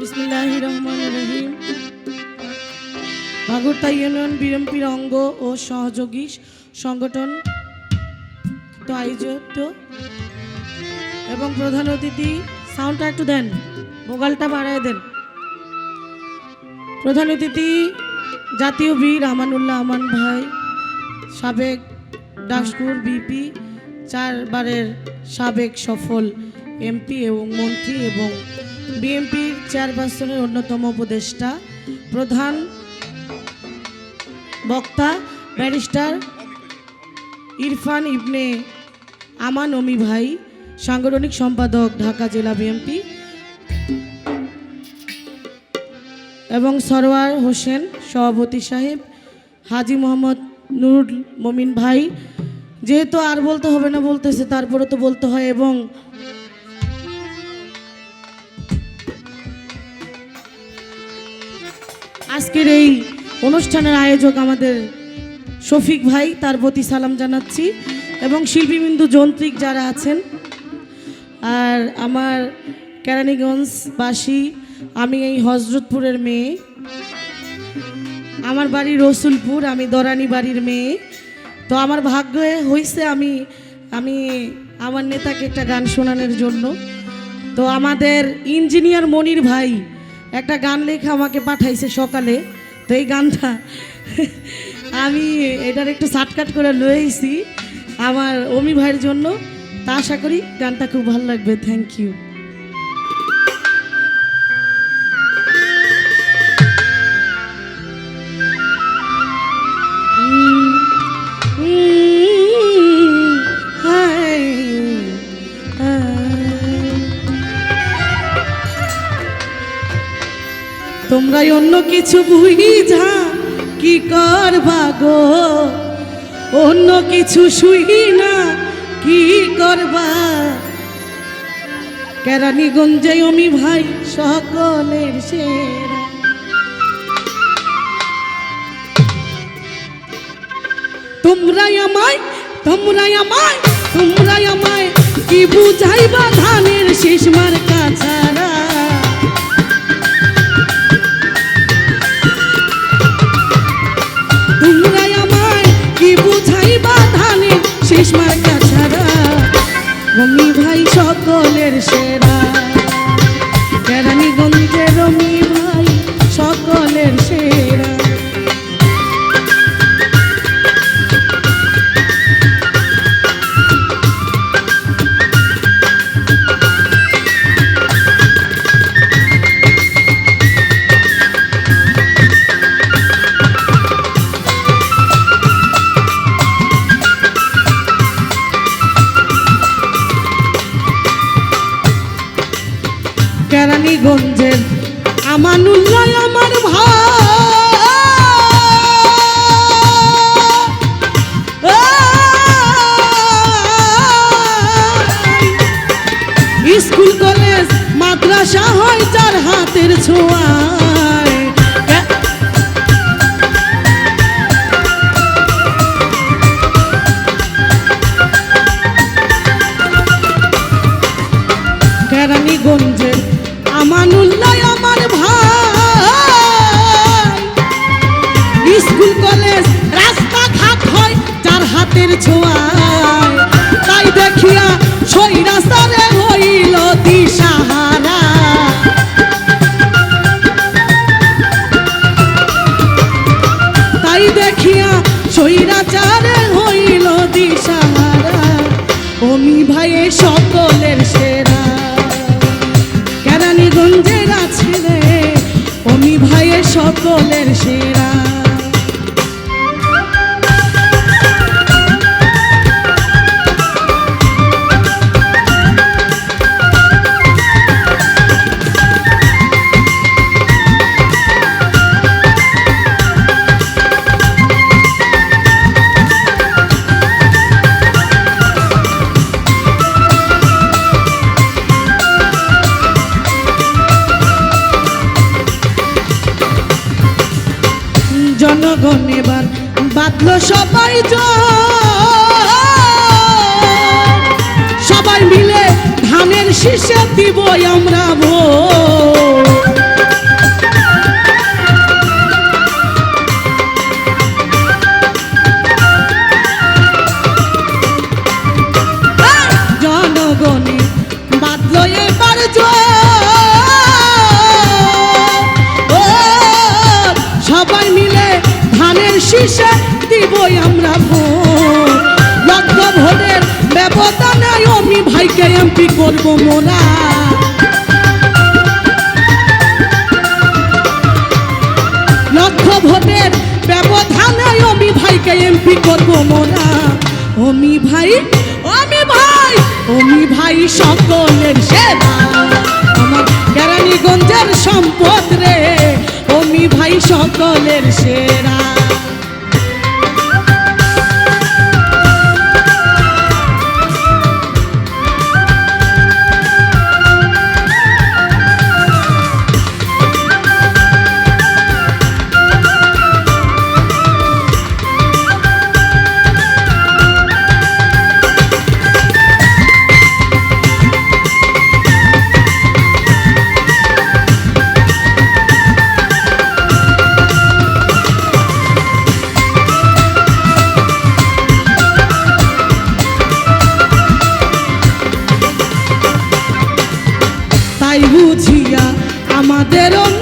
Bismillahirrahmanirrahim. ভাগরতা union বিএমপির অঙ্গ ও সহযোগী সংগঠন তো আয়োজিত এবং প্রধান অতিথি, সাউন্ডটা একটু দেন, মোবাইলটা বাড়ায় দেন। প্রধান অতিথি, জাতীয় বীর আমানুল্লাহ আমান ভাই, সাবেক ডাকসুর বিপি, চারবারের সাবেক সফল এমপি এবং মন্ত্রী এবং বিএনপির চেয়ারপারসনের অন্যতম উপদেষ্টা, প্রধান বক্তা, ব্যারিস্টার ইরফান ইবনে আমান অমি ভাই, সাংগঠনিক সম্পাদক, ঢাকা জেলা বিএনপি এবং সরওয়ার হোসেন, সভাপতি সাহেব, হাজি মোহাম্মদ নুরুল মমিন ভাই। যেহেতু আর বলতে হবে না, বলতেছে, তারপরে তো বলতে হয় এবং আজকের এই অনুষ্ঠানের আয়োজক আমাদের শফিক ভাই, তার প্রতি সালাম জানাচ্ছি। এবং শিল্পীবিন্দু যন্ত্রিক যারা আছেন, আর আমার কেরানীগঞ্জ কেরানীগঞ্জবাসী, আমি এই হজরতপুরের মেয়ে। আমার বাড়ি রসুলপুর, আমি দরানি বাড়ির মেয়ে। তো আমার ভাগ্যে হয়েছে আমি আমি আমার নেতাকে একটা গান শোনানোর জন্য। তো আমাদের ইঞ্জিনিয়ার মনির ভাই একটা গান লেখা আমাকে পাঠাইছে সকালে। তো এই গানটা আমি এটার একটু শার্টকাট করে লয়েছি আমার অমি ভাইয়ের জন্য। তা আশা করি গানটা খুব ভালো লাগবে। থ্যাংক ইউ তোমরা অন্য কিছু বুঝা কি করবা গো? অন্য কিছু শুই না কি করবা? কেরানীগঞ্জে অমি ভাই সকলের সেরা। তোমরাই আমায় তোমরাই আমায় তোমরাই আমায়, কি বুঝাইবা ধানের শেষমার কাছারা তোমরাই কেরানীগঞ্জের আমানুল্লাহ আমার ভাই। স্কুল কলেজ মাদ্রাসা হয় যার হাতের ছোঁয়ায় ছোঁয়ায়। তাই দেখিয়া সই রাস্তারে হইল দিশাহারা। তাই দেখিয়া সৈরাচারে হইল দিশাহারা। অমি ভাইয়ে সকলের সেরা। কেরানীগঞ্জের আছে রে, অমি ভাইয়ে সকলের সেরা। বাঁধল সবাই। সবাই মিলে ধানের শীষে দিব আমরা ভোট শীষে দিবই আমরা ভোট। লক্ষ ভোটের ব্যবধানে অমি ভাইকে এমপি করব মোরা। লক্ষ ভোটের ব্যবধানে অমি ভাইকে এমপি করব মোরা। অমি ভাই অমি ভাই অমি ভাই সকলের সেরা আমার কেরানীগঞ্জের সম্পদ রে, অমি ভাই সকলের সেরা। আমাদের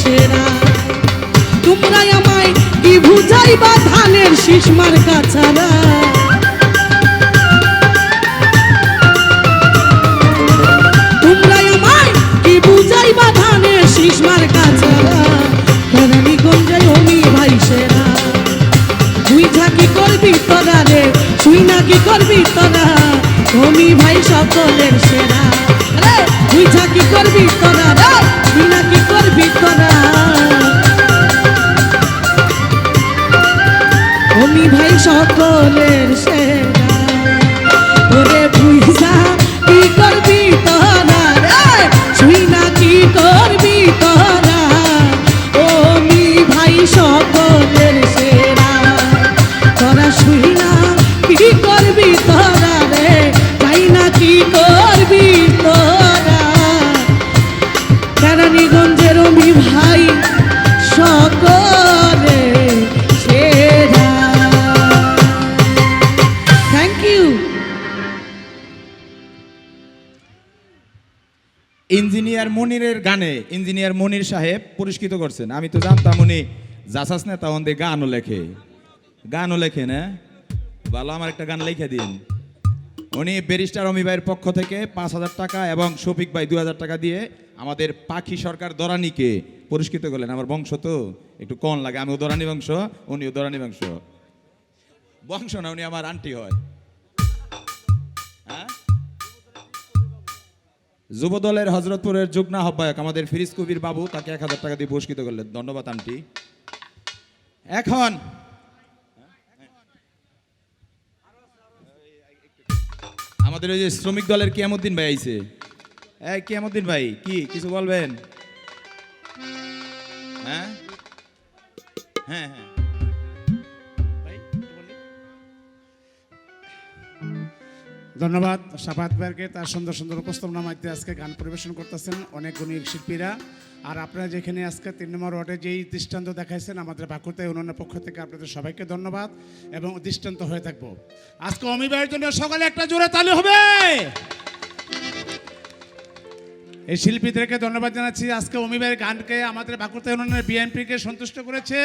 সেরা। আমায় কি বুঝাইবা ধানের শিশমার কাছারা তোমরা আমায় কি বুঝাইবা ধানের শিশমার কাছারা কেরানীগঞ্জে অমি ভাই সেরা। তুই ঝাঁকি করবি তোরা রে, তুই নাকি করবি তোরা? অমি ভাই সকলের সেরা। তুই ঝাঁকি করবি অমি ভাই সকলের সেরা। ওরে কি করবি তোরা? শুই না কি করবি? ইঞ্জিনিয়ার মনিরের গানে ইঞ্জিনিয়ার মনির সাহেব পুরস্কৃত করছেন। আমি তো জানতাম উনি জাসাস নেতা ওদের গানও লেখে। গানও লেখে না? ভালো আমার একটা গান লিখে দিন। উনি ব্যারিস্টার অমি ভাইয়ের পক্ষ থেকে পাঁচ হাজার টাকা এবং শফিক ভাই দু হাজার টাকা দিয়ে আমাদের পাখি সরকার দরানিকে পুরস্কৃত করলেন। আমার বংশ তো একটু কম লাগে, আমিও দরানি বংশ, উনিও দরানি বংশ। বংশ না, উনি আমার আন্টি হ্যাঁ। যুব দলের হজরতপুরের যুগ্ম আহ্বায়ক আমাদের ফিরিজ কবির বাবু তাকে এক হাজার টাকা দিয়ে পুরস্কৃত করলেন। ধন্যবাদ, আন্টি। এখন আমাদের ওই যে শ্রমিক দলের কিয়ামুদ্দিন ভাই আইছে। এই কিয়ামুদ্দিন ভাই, কি কিছু বলবেন? হ্যাঁ? হ্যাঁ হ্যাঁ। ধন্যবাদ সাফাত ভাইকে তার সুন্দর সুন্দর উপস্থাপনা মাধ্যমে আজকে গান পরিবেশন করতেছেন অনেক গুণী শিল্পীরা। আর আপনারা যেখানে আজকে তিন নম্বর ওয়ার্ডে যেই দৃষ্টান্ত দেখাইছেন, আমাদের বাকুতে উন্নয়নের পক্ষ থেকে আপনাদের সবাইকে ধন্যবাদ এবং দৃষ্টান্ত হয়ে থাকব। আজকে অমিবাহের জন্য সকালে একটা জোরে তালি হবে! এই শিল্পীদেরকে ধন্যবাদ জানাচ্ছি। আজকে অমিবাহের গানকে আমাদের বাকুতে উন্নয়নের বিএনপিকে সন্তুষ্ট করেছে।